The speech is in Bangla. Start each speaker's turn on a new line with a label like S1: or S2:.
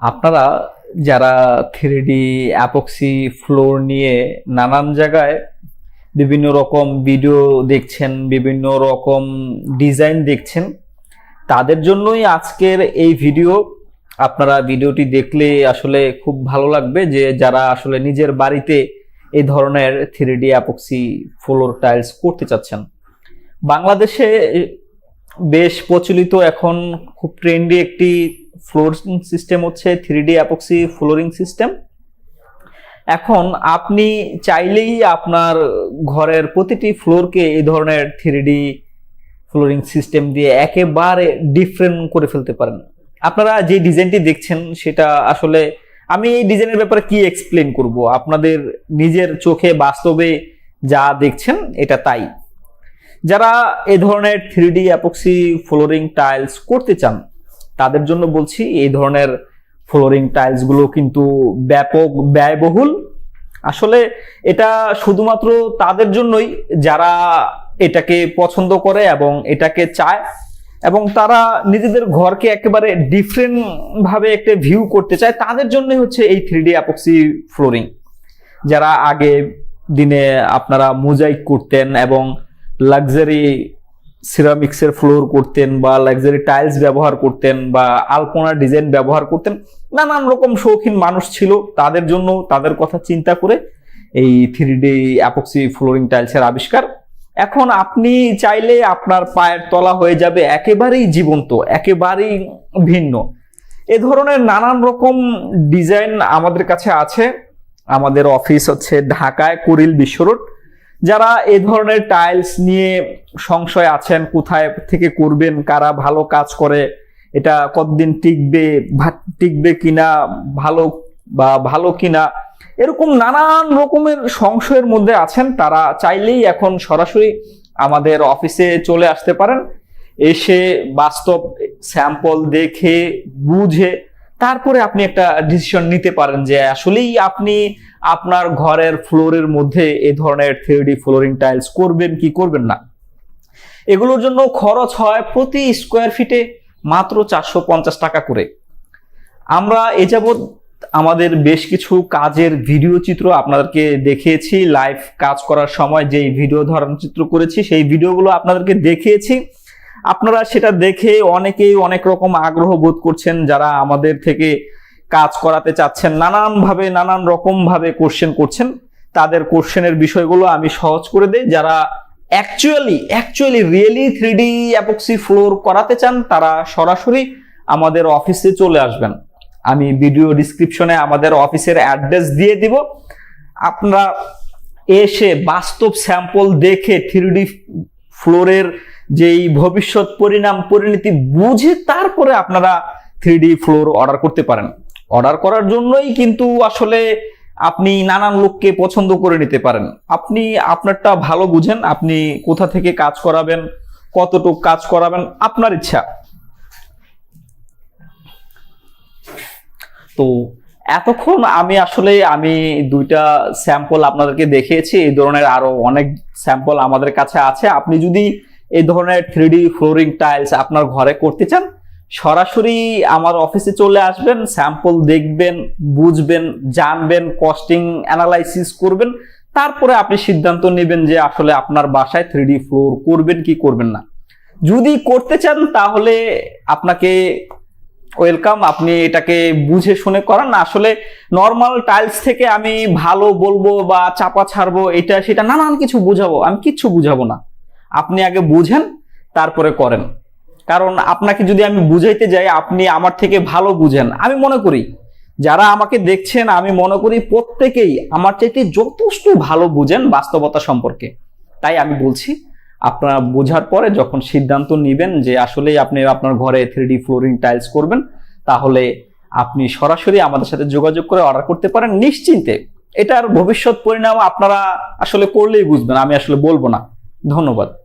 S1: আপনারা যারা থ্রিডি অ্যাপক্সি ফ্লোর নিয়ে নানান জায়গায় বিভিন্ন রকম ভিডিও দেখছেন, বিভিন্ন রকম ডিজাইন দেখছেন, তাদের জন্যই আজকের এই ভিডিও আপনারা ভিডিওটি দেখলে আসলে খুব ভালো লাগবে যে যারা আসলে নিজের বাড়িতে এই ধরনের থ্রিডি অ্যাপক্সি ফ্লোর টাইলস করতে চাচ্ছেন। বাংলাদেশে বেশ প্রচলিত এখন খুব ট্রেন্ডি একটি ফ্লোরিং সিস্টেম হচ্ছে three D epoxy flooring system এখন আপনি চাইলেই আপনার ঘরের প্রতিটি ফ্লোরকে এই ধরনের থ্রি ডি ফ্লোরিং সিস্টেম দিয়ে একেবারে ডিফারেন্ট করে ফেলতে পারেন। আপনারা যে ডিজাইনটি দেখছেন, সেটা আসলে আমি এই ডিজাইনের ব্যাপারে কি এক্সপ্লেন করব? আপনাদের নিজের চোখে বাস্তবে যা দেখছেন, এটা তাই। যারা এ ধরনের থ্রিডি অ্যাপক্সি ফ্লোরিং টাইলস করতে চান তাদের জন্য বলছি, এই ধরনের ফ্লোরিং টাইলসগুলো কিন্তু ব্যাপক, ব্যয়বহুল। আসলে এটা শুধুমাত্র তাদের জন্যই, যারা এটাকে পছন্দ করে এবং এটাকে চায়, এবং তারা নিজেদের ঘরকে একেবারে ডিফারেন্ট ভাবে একটা ভিউ করতে চায়, তাদের জন্যই হচ্ছে এই থ্রি ডি অ্যাপক্সি ফ্লোরিং যারা আগে দিনে আপনারা মোজাইক করতেন এবং লাক্সারি সিরামিক্সের ফ্লোর করতেন বা লাক্সারি টাইলস ব্যবহার করতেন বা আলপনা ডিজাইন ব্যবহার করতেন, নানান রকম শৌখিন মানুষ ছিল। তাদের জন্য তাদের কথা চিন্তা করে এই থ্রি ডি অ্যাপক্সি ফ্লোরিং টাইলসের আবিষ্কার। এখন আপনি চাইলে আপনার পায়ের তলা হয়ে যাবে একেবারেই জীবন্ত, একেবারেই ভিন্ন। এ ধরনের নানান রকম ডিজাইন আমাদের কাছে আছে। আমাদের অফিস হচ্ছে ঢাকায় কুরিল বিশ্ব রোড যারা এ ধরনের টাইলস নিয়ে সংশয় আছেন, কোথায় থেকে করবেন, কারা ভালো কাজ করে, এটা কতদিন টিকবে টিকবে কিনা, ভালো বা ভালো কিনা, এরকম নানান রকমের সংশয়ের মধ্যে আছেন, তারা চাইলেই এখন সরাসরি আমাদের অফিসে চলে আসতে পারেন। এসে বাস্তব স্যাম্পল দেখে, বুঝে তারপরে আপনি একটা ডিসিশন নিতে পারেন যে আসলেই আপনি আপনার ঘরের ফ্লোরের মধ্যে এ ধরনের থ্রিডি ফ্লোরিং টাইলস করবেন কি করবেন না? এগুলোর জন্য খরচ হয় প্রতি স্কোয়ার ফিটে মাত্র চারশো পঞ্চাশ টাকা করে। আমরা এ যাবৎ আমাদের বেশ কিছু কাজের ভিডিও চিত্র আপনাদেরকে দেখিয়েছি লাইভ কাজ করার সময় যেই ভিডিও ধারণ চিত্র করেছি, সেই ভিডিওগুলো আপনাদেরকে দেখিয়েছি। আপনারা সেটা দেখে অনেকেই অনেক রকম আগ্রহ বোধ করছেন যারা আমাদের থেকে কাজ করাতে চাচ্ছেন, নানানভাবে, নানান রকম ভাবে কোশ্চেন করছেন। তাদের কোশ্চেনের বিষয়গুলো আমি সহজ করে দেই। যারা actually actually really three D epoxy floor করাতে চান, তারা সরাসরি আমাদের অফিসে চলে আসবেন। আমি ভিডিও ডিসক্রিপশনে আমাদের অফিসের অ্যাড্রেস দিয়ে দিব। আপনারা এসে বাস্তব স্যাম্পল দেখে থ্রি ডি ফ্লোরের যেই ভবিষ্যৎ পরিণাম পরিণতি বুঝে তারপরে আপনারা থ্রি ফ্লোর অর্ডার করতে পারেন। অর্ডার করার জন্যই কিন্তু আসলে আপনি নানান লোককে পছন্দ করে নিতে পারেন। আপনি আপনারটা ভালো বুঝেন, আপনি কোথা থেকে কাজ করাবেন, কতটুক কাজ করাবেন, আপনার ইচ্ছা। তো এতক্ষণ আমি আসলে আমি দুইটা স্যাম্পল আপনাদেরকে দেখিয়েছি, এই ধরনের আরও অনেক স্যাম্পল আমাদের কাছে আছে। আপনি যদি এই ধরনের থ্রি ফ্লোরিং টাইলস আপনার ঘরে করতে চান, সরাসরি আমার অফিসে চলে আসবেন স্যাম্পল দেখবেন, বুঝবেন, জানবেন কস্টিং অ্যানালাইসিস করবেন, তারপরে আপনি সিদ্ধান্ত নেবেন যে আসলে আপনার বাসায় থ্রি ফ্লোর করবেন কি করবেন না। যদি করতে চান তাহলে আপনাকে ওয়েলকাম আপনি এটাকে বুঝে শুনে করান। আসলে নর্মাল টাইলস থেকে আমি ভালো বলব বা চাপা ছাড়বো, এটা সেটা নানান কিছু বুঝাবো, আমি কিচ্ছু বুঝাবো না। আপনি আগে বুঝেন, তারপরে করেন। কারণ আপনাকে যদি আমি বুঝাইতে যাই, আপনি আমার থেকে ভালো বুঝেন। আমি মনে করি, যারা আমাকে দেখছেন, আমি মনে করি প্রত্যেকেই আমার চাইতে যথেষ্ট ভালো বুঝেন বাস্তবতা সম্পর্কে। তাই আমি বলছি, আপনারা বোঝার পরে যখন সিদ্ধান্ত নেবেন যে আসলেই আপনি আপনার ঘরে থ্রি ফ্লোরিং টাইলস করবেন, তাহলে আপনি সরাসরি আমাদের সাথে যোগাযোগ করে অর্ডার করতে পারেন নিশ্চিন্তে। এটার ভবিষ্যৎ পরিণাম আপনারা আসলে করলেই বুঝবেন, আমি আসলে বলব না। ধন্যবাদ।